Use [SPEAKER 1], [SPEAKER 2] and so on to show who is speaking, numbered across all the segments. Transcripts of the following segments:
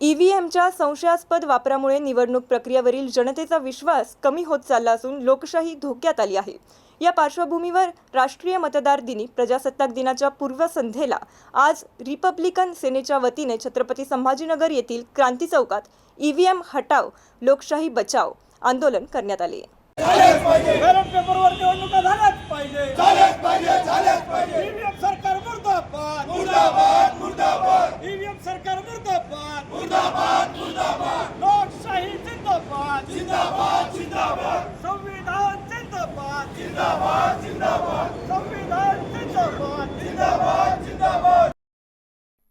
[SPEAKER 1] ईव्हीएमच्या संशयास्पद वापरामुळे निवडणूक प्रक्रियेवरील जनतेचा विश्वास कमी होत चालला असून लोकशाही धोक्यात आली आहे. या पार्श्वभूमीवर राष्ट्रीय मतदार दिनी प्रजासत्ताक दिनाच्या पूर्वसंध्येला आज रिपब्लिकन सेनेच्या वतीने छत्रपती संभाजीनगर येथील क्रांती चौकात ईव्हीएम हटाव लोकशाही बचाव आंदोलन करण्यात आले.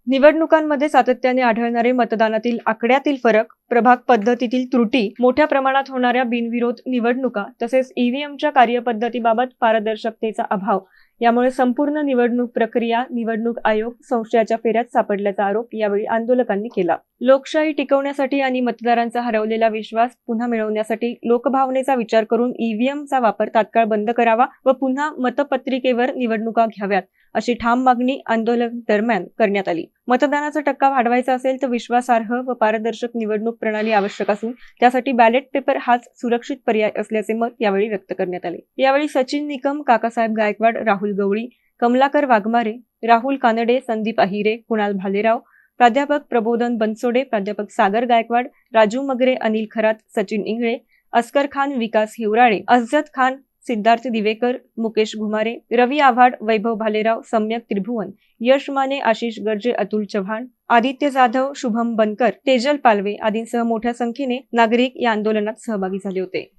[SPEAKER 1] निवडणुकांमध्ये सातत्याने आढळणारे मतदानातील आकड्यातील फरक प्रभाग पद्धतीतील त्रुटी मोठ्या प्रमाणात होणाऱ्या बिनविरोध निवडणुका तसेच ईव्हीएमच्या कार्यपद्धतीबाबत पारदर्शकतेचा अभाव यामुळे संपूर्ण निवडणूक प्रक्रिया निवडणूक आयोग संशयाच्या फेऱ्यात सापडल्याचा आरोप यावेळी आंदोलकांनी केला. लोकशाही टिकवण्यासाठी आणि मतदारांचा हरवलेला विश्वास पुन्हा मिळवण्यासाठी लोकभावनेचा विचार करून ईव्हीएमचा वापर तात्काळ बंद करावा व पुन्हा मतपत्रिकेवर निवडणुका घ्याव्यात अशी ठाम मागणी आंदोलन दरम्यान करण्यात आली. मतदानाचा टक्का वाढवायचा असेल तर विश्वासार्ह व पारदर्शक निवडणूक प्रणाली आवश्यक असून त्यासाठी बॅलेट पेपर हाच सुरक्षित पर्याय असल्याचे मत यावेळी व्यक्त करण्यात आले. यावेळी सचिन निकम काकासाहेब गायकवाड राहुल गवळी कमलाकर वाघमारे राहुल कानडे संदीप अहिरे कुणाल भालेराव प्राध्यापक प्रबोधन बनसोडे प्राध्यापक सागर गायकवाड राजू मगरे अनिल खरात सचिन इंगळे अस्कर खान विकास हिवराळे अझत खान सिद्धार्थ दिवेकर मुकेश घुमारे रवी आव्हाड वैभव भालेराव सम्यक त्रिभुवन यश माने आशिष गर्जे अतुल चव्हाण आदित्य जाधव शुभम बनकर तेजल पालवे आदींसह मोठ्या संख्येने नागरिक या आंदोलनात सहभागी झाले होते.